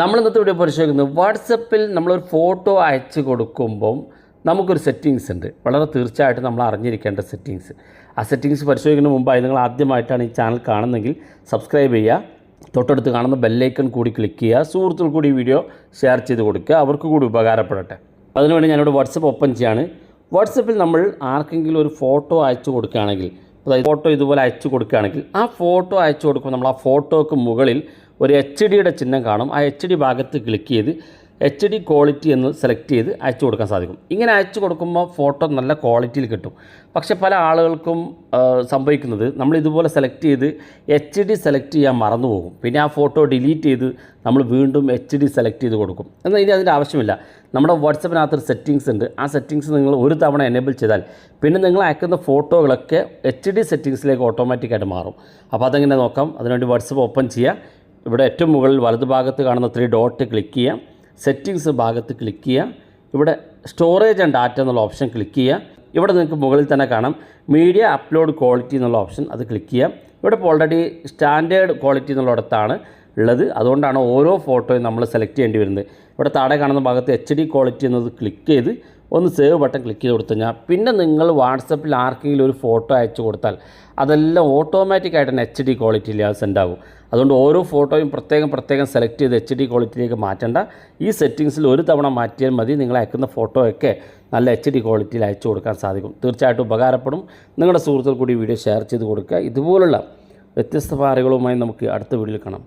നമ്മൾ ഇന്നത്തെ വീഡിയോ പരിശോധിക്കുന്നത് വാട്സപ്പിൽ നമ്മളൊരു ഫോട്ടോ അയച്ചു കൊടുക്കുമ്പം നമുക്കൊരു സെറ്റിങ്സ് ഉണ്ട്. വളരെ തീർച്ചയായിട്ടും നമ്മൾ അറിഞ്ഞിരിക്കേണ്ട സെറ്റിങ്സ് ആ സെറ്റിങ്സ് പരിശോധിക്കുന്നതിന് മുമ്പായി നിങ്ങൾ ആദ്യമായിട്ടാണ് ഈ ചാനൽ കാണുന്നതെങ്കിൽ സബ്സ്ക്രൈബ് ചെയ്യുക. തൊട്ടടുത്ത് കാണുന്ന ബെല്ലൈക്കൺ കൂടി ക്ലിക്ക് ചെയ്യുക. സുഹൃത്തുക്കൾ കൂടി വീഡിയോ ഷെയർ ചെയ്ത് കൊടുക്കുക. അവർക്ക് കൂടി ഉപകാരപ്പെടട്ടെ. അതിനുവേണ്ടി ഞാനിവിടെ വാട്സപ്പ് ഓപ്പൺ ചെയ്യാണ്. വാട്സപ്പിൽ നമ്മൾ ആർക്കെങ്കിലും ഒരു ഫോട്ടോ അയച്ചു കൊടുക്കുകയാണെങ്കിൽ അതായത് ഫോട്ടോ ഇതുപോലെ അയച്ചു കൊടുക്കുകയാണെങ്കിൽ ആ ഫോട്ടോ അയച്ചു കൊടുക്കുമ്പോൾ നമ്മൾ ആ ഫോട്ടോക്ക് മുകളിൽ ഒരു എച്ച് ഡിയുടെ ചിഹ്നം കാണും. ആ എച്ച് ഡി ഭാഗത്ത് ക്ലിക്ക് ചെയ്ത് എച്ച് ഡി ക്വാളിറ്റി എന്ന് സെലക്ട് ചെയ്ത് അയച്ചു കൊടുക്കാൻ സാധിക്കും. ഇങ്ങനെ അയച്ചു കൊടുക്കുമ്പോൾ ഫോട്ടോ നല്ല ക്വാളിറ്റിയിൽ കിട്ടും. പക്ഷേ പല ആളുകൾക്കും സംഭവിക്കുന്നത് നമ്മൾ ഇതുപോലെ സെലക്ട് ചെയ്ത് എച്ച് ഡി സെലക്ട് ചെയ്യാൻ മറന്നു പോകും. പിന്നെ ആ ഫോട്ടോ ഡിലീറ്റ് ചെയ്ത് നമ്മൾ വീണ്ടും എച്ച് ഡി സെലക്ട് ചെയ്ത് കൊടുക്കും. എന്നാൽ ഇനി അതിന്റെ ആവശ്യമില്ല. നമ്മുടെ വാട്സപ്പിനകത്തൊരു സെറ്റിങ്സ് ഉണ്ട്. ആ സെറ്റിങ്സ് നിങ്ങൾ ഒരു തവണ എനേബിൾ ചെയ്താൽ പിന്നെ നിങ്ങൾ അയക്കുന്ന ഫോട്ടോകളൊക്കെ എച്ച് ഡി സെറ്റിങ്സിലേക്ക് ഓട്ടോമാറ്റിക്കായിട്ട് മാറും. അപ്പോൾ അതെങ്ങനെ നോക്കാം? അതിനുവേണ്ടി വാട്സപ്പ് ഓപ്പൺ ചെയ്യുക. ഇവിടെ ഏറ്റവും മുകളിൽ വലത് ഭാഗത്ത് കാണുന്ന ത്രീ ഡോട്ട് ക്ലിക്ക് ചെയ്യാം സെറ്റിങ്സ് ഭാഗത്ത് ക്ലിക്ക് ചെയ്യാം ഇവിടെ സ്റ്റോറേജ് ആൻഡ് ഡാറ്റ എന്നുള്ള ഓപ്ഷൻ ക്ലിക്ക് ചെയ്യാം ഇവിടെ നിങ്ങൾക്ക് മുകളിൽ തന്നെ കാണാം. മീഡിയ അപ്ലോഡ് ക്വാളിറ്റി എന്നുള്ള ഓപ്ഷൻ അത് ക്ലിക്ക് ചെയ്യാം ഇവിടെ ഇപ്പോൾ ഓൾറെഡി സ്റ്റാൻഡേർഡ് ക്വാളിറ്റി എന്നുള്ളിടത്താണ് ഉള്ളത്. അതുകൊണ്ടാണ് ഓരോ ഫോട്ടോയും നമ്മൾ സെലക്ട് ചെയ്യേണ്ടി വരുന്നത്. ഇവിടെ താഴെ കാണുന്ന ഭാഗത്ത് എച്ച് ഡി ക്വാളിറ്റി എന്നത് ക്ലിക്ക് ചെയ്ത് ഒന്ന് സേവ് ബട്ടൺ ക്ലിക്ക് ചെയ്ത് കൊടുത്തു കഴിഞ്ഞാൽ പിന്നെ നിങ്ങൾ വാട്സപ്പിൽ ആർക്കെങ്കിലും ഒരു ഫോട്ടോ അയച്ചു കൊടുത്താൽ അതെല്ലാം ഓട്ടോമാറ്റിക്കായിട്ട് തന്നെ എച്ച് ഡി ക്വാളിറ്റിയിൽ അത് സെൻഡ് ആകും അതുകൊണ്ട് ഓരോ ഫോട്ടോയും പ്രത്യേകം പ്രത്യേകം സെലക്ട് ചെയ്ത് എച്ച് ഡി ക്വാളിറ്റിയിലേക്ക് മാറ്റേണ്ട. ഈ സെറ്റിങ്സിൽ ഒരു തവണ മാറ്റിയാൽ മതി. നിങ്ങൾ അയക്കുന്ന ഫോട്ടോയൊക്കെ നല്ല എച്ച് ഡി ക്വാളിറ്റിയിൽ അയച്ചു കൊടുക്കാൻ സാധിക്കും. തീർച്ചയായിട്ടും ഉപകാരപ്പെടും. നിങ്ങളുടെ സുഹൃത്തുക്കൾ കൂടി വീഡിയോ ഷെയർ ചെയ്ത് കൊടുക്കുക. ഇതുപോലുള്ള വ്യത്യസ്ത പാറകളുമായി നമുക്ക് അടുത്ത വീഡിയോയിൽ കാണാം.